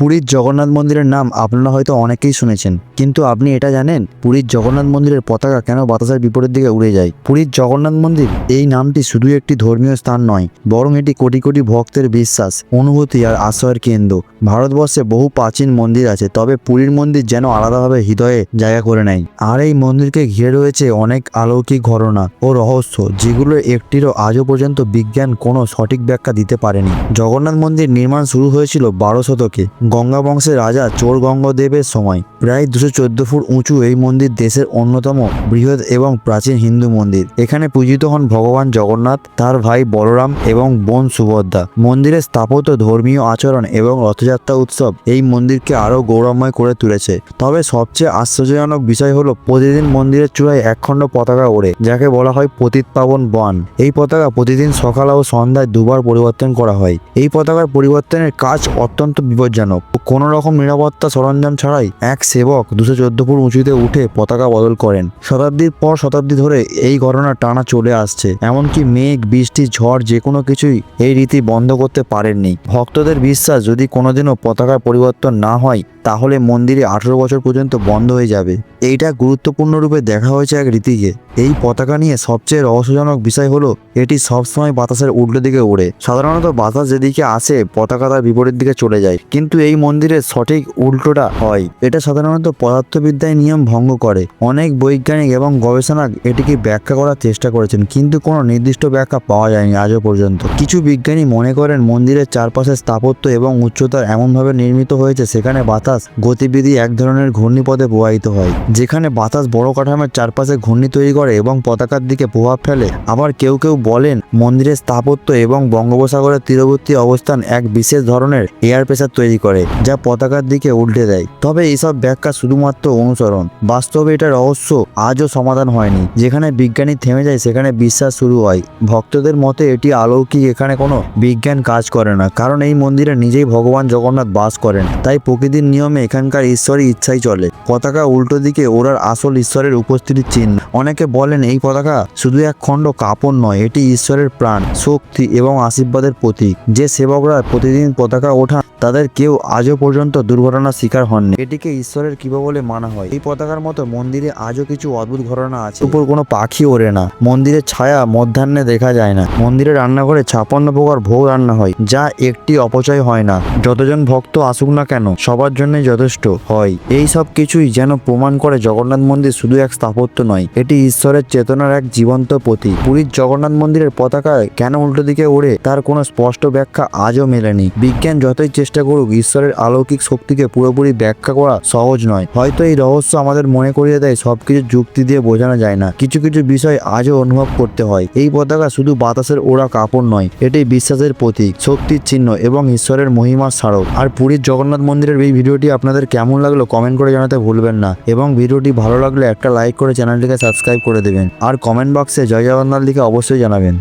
পুরীর জগন্নাথ মন্দিরের নাম আপনারা হয়তো অনেকেই শুনেছেন, কিন্তু আপনি এটা জানেন, পুরীর জগন্নাথ মন্দিরের পতাকা কেন বাতাসের বিপরীত দিকে উড়ে যায়? পুরীর জগন্নাথ মন্দির, এই নামটি শুধু একটি ধর্মীয় স্থান নয়, বরং এটি কোটি কোটি ভক্তের বিশ্বাস, অনুভূতি আর আশ্রয়ের কেন্দ্র। ভারতবর্ষে বহু প্রাচীন মন্দির আছে, তবে পুরীর মন্দির যেন আলাদাভাবে হৃদয়ে জায়গা করে নেয়। আর এই মন্দিরকে ঘিরে রয়েছে অনেক অলৌকিক ঘটনা ও রহস্য, যেগুলো একটিরও আজও পর্যন্ত বিজ্ঞান কোনো সঠিক ব্যাখ্যা দিতে পারেনি। জগন্নাথ মন্দির নির্মাণ শুরু হয়েছিল বারো শতকে গঙ্গা বংশের রাজা চোর গঙ্গদেবের সময়। প্রায় দুশো চোদ্দ ফুট উঁচু এই মন্দির দেশের অন্যতম বৃহৎ এবং প্রাচীন হিন্দু মন্দির। এখানে পূজিত হন ভগবান জগন্নাথ, তার ভাই বলরাম এবং বোন সুভদ্রা। মন্দিরের স্থাপত্য ধর্মীয় আচরণ এবং রথযাত্রা উৎসব এই মন্দিরকে আরও গৌরবময় করে তুলেছে। তবে সবচেয়ে আশ্চর্যজনক বিষয় হলো, প্রতিদিন মন্দিরের চূড়ায় একখণ্ড পতাকা ওড়ে, যাকে বলা হয় পতিত পাবন বান। এই পতাকা প্রতিদিন সকাল ও সন্ধ্যায় দুবার পরিবর্তন করা হয়। এই পতাকার পরিবর্তনের কাজ অত্যন্ত বিপজ্জনক। কোনো রকম নিরাপত্তা সরঞ্জাম ছাড়াই এক সেবক দুশো চোদ্দ ফুট উঁচুতে উঠে পতাকা বদল করেন। শতাব্দীর পর শতাব্দী ধরে এই ঘটনা টানা চলে আসছে। এমনকি মেঘ, বৃষ্টি, ঝড় যে কোনো কিছুই এই রীতি বন্ধ করতে পারেননি। ভক্তদের বিশ্বাস, যদি কোনোদিনও পতাকার পরিবর্তন না হয় তাহলে মন্দিরে আঠেরো বছর পর্যন্ত বন্ধ হয়ে যাবে। এইটা গুরুত্বপূর্ণ রূপে দেখা হয়েছে এক রীতিকে। এই পতাকা নিয়ে সবচেয়ে রহস্যজনক বিষয় হলো, এটি সবসময় বাতাসের উল্টো দিকে ওড়ে। সাধারণত বাতাস যেদিকে আসে, পতাকা তার বিপরীত দিকে চলে যায়। কিন্তু এই মন্দিরের সঠিক উল্টোটা হয়। এটা সাধারণত পদার্থবিদ্যায় নিয়ম ভঙ্গ করে। অনেক বৈজ্ঞানিক এবং গবেষণা এটিকে ব্যাখ্যা করার চেষ্টা করেছেন, কিন্তু কোনো নির্দিষ্ট ব্যাখ্যা পাওয়া যায়নি আজও পর্যন্ত। কিছু বিজ্ঞানী মনে করেন মন্দিরের চারপাশে স্থাপত্য এবং উচ্চতা এমনভাবে নির্মিত হয়েছে, সেখানে বাতাস গতিবিধি এক ধরনের ঘূর্ণিপথে প্রবাহিত হয়, যেখানে বাতাস বড় কাঠামোর চারপাশে ঘূর্ণি তৈরি করে এবং পতাকার দিকে প্রভাব ফেলে। আবার কেউ কেউ বলেন, মন্দিরের স্থাপত্য এবং বঙ্গোপসাগরের তীরবর্তী অবস্থান এক বিশেষ ধরনের এয়ার প্রেসার তৈরি করে, যা পতাকার দিকে উল্টে দেয়। তবে এইসব ব্যাখ্যা শুধুমাত্র অনুসরণ। বাস্তবে এটা রহস্য আজও সমাধান হয়নি। যেখানে বিজ্ঞানী থেমে যায়, সেখানে বিশ্বাস শুরু হয়। ভক্তদের মতে এটি অলৌকিক, এখানে কোনো বিজ্ঞান কাজ করে না, কারণ এই মন্দিরে নিজেই ভগবান জগন্নাথ বাস করেন। তাই প্রকৃতির নিয়মে এখানকার ঈশ্বরের ইচ্ছাই চলে। পতাকা উল্টো দিকে ওরার আসল ঈশ্বরের উপস্থিতির চিহ্ন। অনেকে বলেন এই পতাকা শুধু এক খণ্ড কাপড় নয়, এটি ঈশ্বরের প্রাণ, শক্তি এবং আশীর্বাদের প্রতীক। যে সেবকরা প্রতিদিন পতাকা ওঠান তাদের কেউ আজও পর্যন্ত দুর্ঘটনার শিকার হননি। এটিকে ঈশ্বরের কৃপা বলে মানা হয়। এই পতাকার মতো মন্দিরে আজও কিছু অদ্ভুত ঘটনা আছে। উপর কোনো পাখি ওড়ে না। মন্দিরের ছায়া মধ্যাহ্নে দেখা যায় না। মন্দিরের রান্নাঘরে ছাপান্ন প্রকার ভোগ রান্না হয়, যা একটি অপচয় হয় না। যতজন ভক্ত আসুক না কেন, সবার জন্যই যথেষ্ট হয়। এই সব কিছুই যেন প্রমাণ করে জগন্নাথ মন্দির শুধু এক স্থাপত্য নয়, এটি ঈশ্বরের চেতনার এক জীবন্ত প্রতীক। পুরীর জগন্নাথ মন্দিরের পতাকায় কেন উল্টো দিকে ওড়ে, তার কোনো স্পষ্ট ব্যাখ্যা আজও মেলেনি। বিজ্ঞান যতই চেষ্টা করুক, ঈশ্বরের অলৌকিক শক্তিকে পুরোপুরি ব্যাখ্যা করা সহজ নয়। হয়তো এই রহস্য আমাদের মনে করিয়ে দেয় সবকিছু যুক্তি দিয়ে বোঝানো যায় না। কিছু কিছু বিষয় আজও অনুভব করতে হয়। এই পতাকা শুধু বাতাসের ওড়া কাপড় নয় এটি বিশ্বাসের প্রতীক, শক্তির চিহ্ন এবং ঈশ্বরের মহিমার স্মারক। আর পুরীর জগন্নাথ মন্দিরের এই ভিডিওটি আপনাদের কেমন লাগল কমেন্ট করে জানাতে ভুলবেন না। এবং ভিডিওটি ভালো লাগলে একটা লাইক করে চ্যানেলটিকে সাবস্ক্রাইব করে দেবেন। আর কমেন্ট বক্সে জয় জগন্নাথ লিখে অবশ্যই জানাবেন।